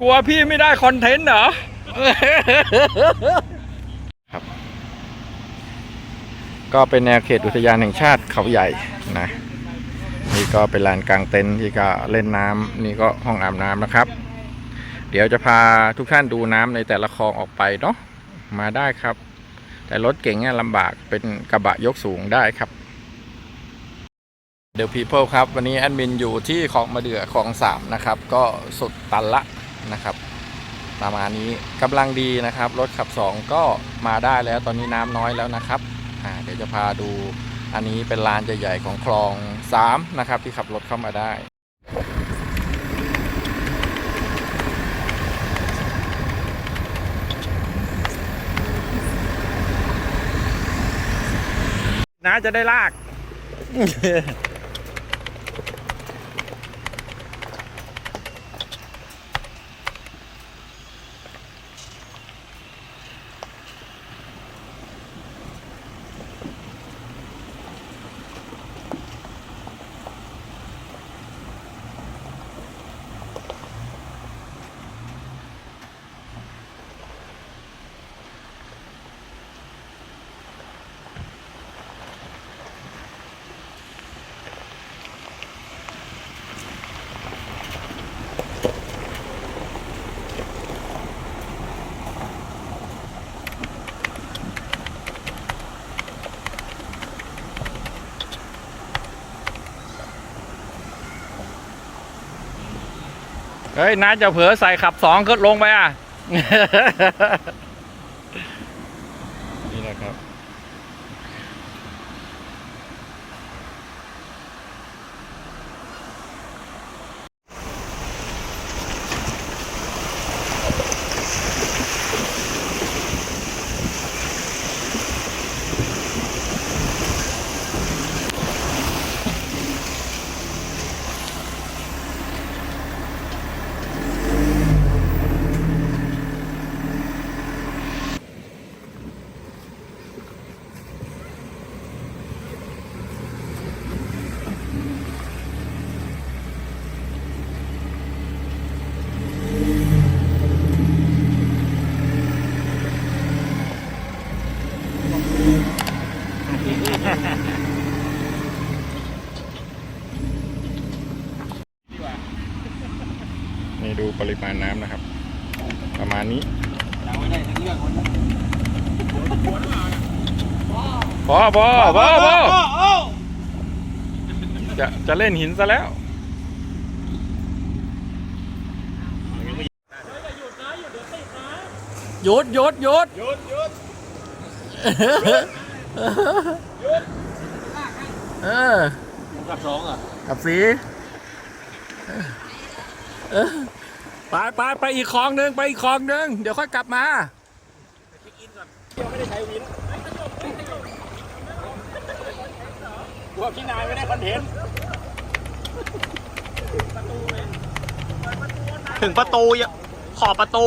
กลัวพี่ไม่ได้คอนเทนต์เหรอ ครับ ก็เป็นแนวเขตอุทยานแห่งชาติเขาใหญ่นะ นี่ก็เป็นลานกลางเต็นท์ที่ก็เล่นน้ำนี่ก็ห้องอาบน้ำนะครับ เดี๋ยวจะพาทุกท่านดูน้ำในแต่ละคลองออกไปเนาะ มาได้ครับ แต่รถเก่งเนี่ยลำบากเป็นกระบะยกสูงได้ครับเดี๋ยว people ครับ วันนี้แอดมินอยู่ที่คลองมะเดือคลองสามนะครับ ก็สุดตันละ นะครับ ประมาณนี้กำลังดีนะครับ รถขับ 2 ก็มาได้แล้วตอนนี้น้ำน้อยแล้วนะครับอ่าเดี๋ยวจะพาดูอันนี้เป็นลานใหญ่ๆของคลอง3นะครับที่ขับรถเข้ามาได้น้าจะได้ลาก เฮ้ยน้าจะเผลอใส่ขับสองก็ลงไปอะ นี่นะครับ นี่ดูปริมาณน้ำนะครับ ประ มาณนี้พอพอพอพอจะจะเล่นหินซะแล้วหยุดหยุดหยุดหยุดหยุดเออกับสองอะกับสีเออ ไปไปไปอีกคลองหนึ่งไปอีกคลองหนึ่งเดี๋ยวค่อยกลับมายังไม่ได้ใช้วินกลัวพี่นายไม่ได้คอนเทนต์ถึงประตูอย่าขอบประตู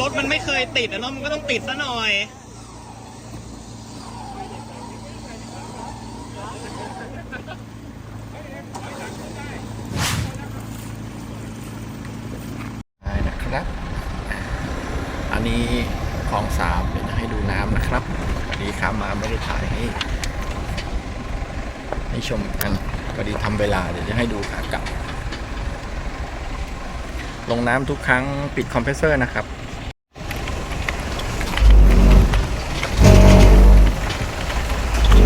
รถมันไม่เคยติดอะเนาะมันก็ต้องติดซะหน่อย ได้นะครับ อันนี้คลองสามเดี๋ยวจะให้ดูน้ำนะครับสวัสดีขามาไม่ได้ถ่ายให้ให้ชมกันพอดีทำเวลาเดี๋ยวจะให้ดูขากลับ ลงน้ำทุกครั้งปิดคอมเพรสเซอร์นะครับ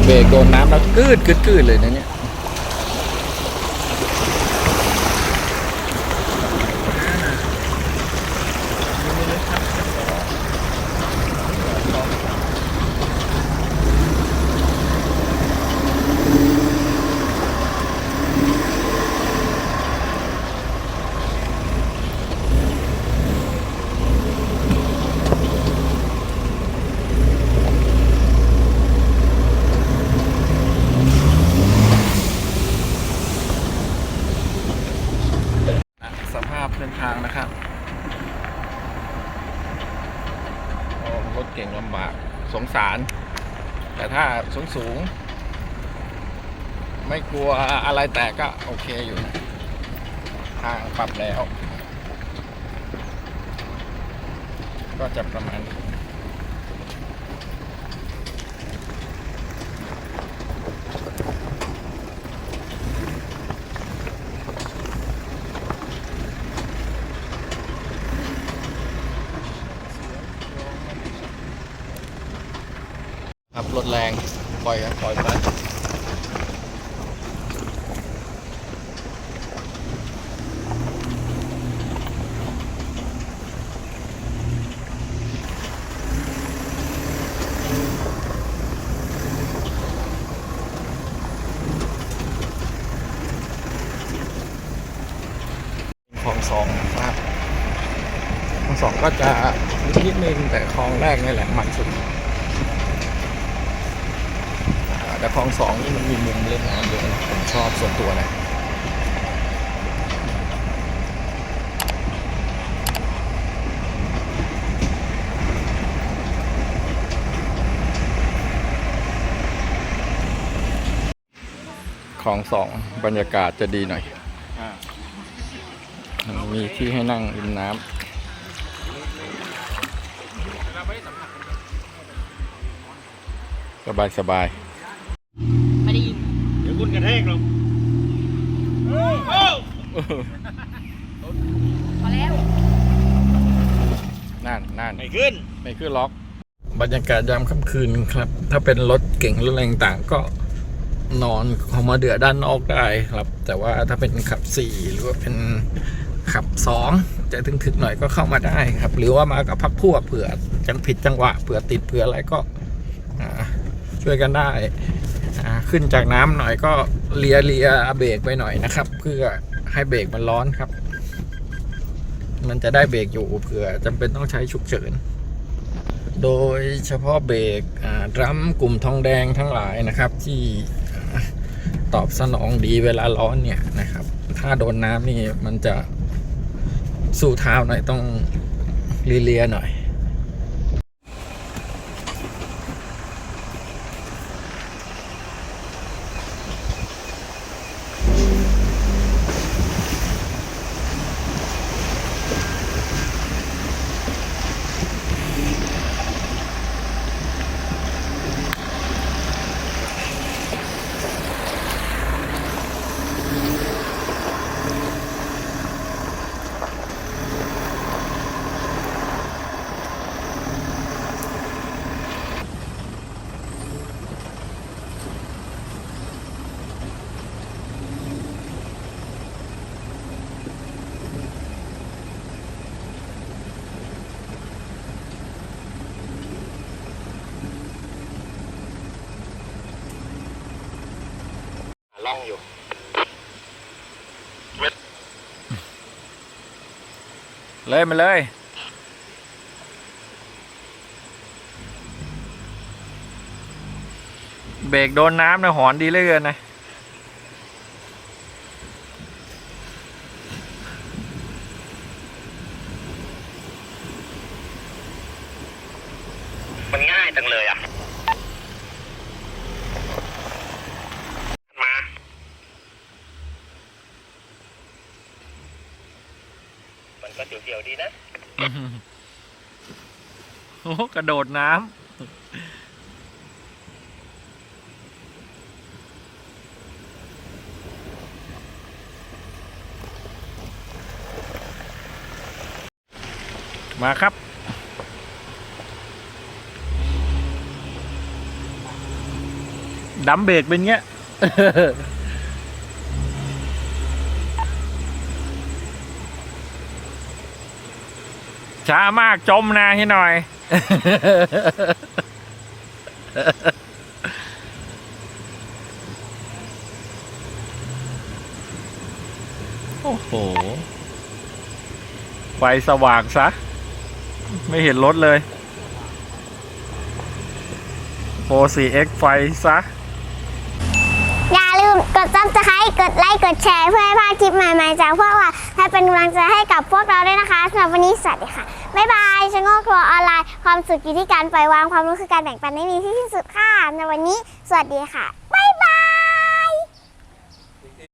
เบรกโดนน้ำแล้วกืดกืดกืดเลยนะเนี่ย สภาพเส้ นะครับรถเก่งลำบากสงสาร แต่ถ้าสูงสูง ไม่กลัวอะไรแตกก็โอเคอยู่ ทางปรับแล้ว ก็จะประมาณนี้ ครับรถแรง ปล่อยครับปล่อยไปคลองสองนะครับคลองสองก็จะนิดนึงแต่คลองแรกนี่แหละมันสุด อ่า แต่คลองสองนี่มันมีมุมเล่นน้ำเยอะนะผมชอบส่วนตัวนะคลองสองบรรยากาศจะดีหน่อยมีที่ให้นั่งริมน้ำสบายสบาย ไม่ได้ยิน เดี๋ยว คุณกระแทกลงพอแล้ว นั่นนั่นไม่ขึ้น ไม่คือล็อก บรรยากาศยามค่ำคืนครับ ถ้าเป็นรถเก่งรถแรงต่างก็นอนของมาเดือด้านนอกได้ครับ แต่ว่าถ้าเป็นขับสี่หรือว่าเป็นขับสองจะถึงๆหน่อยก็เข้ามาได้ครับ หรือว่ามากับพักพวกเผื่อจังผิดจังหวะเผื่อติดเผื่ออะไรก็อ่าช่วยกันได้อ่า ขึ้นจากน้ำหน่อยก็เลียเลียเบรกไปหน่อยนะครับ เพื่อให้เบรกมันร้อนครับ มันจะได้เบรกอยู่เผื่อจำเป็นต้องใช้ฉุกเฉิน โดยเฉพาะเบรกดรัมกลุ่มทองแดงทั้งหลายนะครับ ที่ตอบสนองดีเวลาร้อนเนี่ยนะครับ ถ้าโดนน้ำนี่มันจะสู้เท้าหน่อยต้องเลียๆหน่อย ล่องอยู่เลยมาเลย เบรกโดนน้ำนะหอนดีเหลยเกินนะมันง่ายจังเลยอะ โอ้กระโดดน้ำมาครับ ดัมเบรกเป็นเงี้ย ช้ามากจมนาให้หน่อย โอ้โห ไฟสว่างซะ ไม่เห็นรถเลยโ 4X ไฟซะอย่าลื มกดซับสไครต์กดไลค์ กดแชร์เพื่อให้พลาดคลิปใหม่ ๆ จากพวกเราให้เป็นกำลังใจให้กับพวกเราด้วยนะคะสำหรับวันนี้สวัสดีค่ะ บ๊ายบายชงโงกครัวออนไลน์ ความสุขอยู่ที่การปล่อยวาง ความรู้คือการแบ่งปันไม่มีที่สิ้นสุดค่ะในวันนี้ สวัสดีค่ะ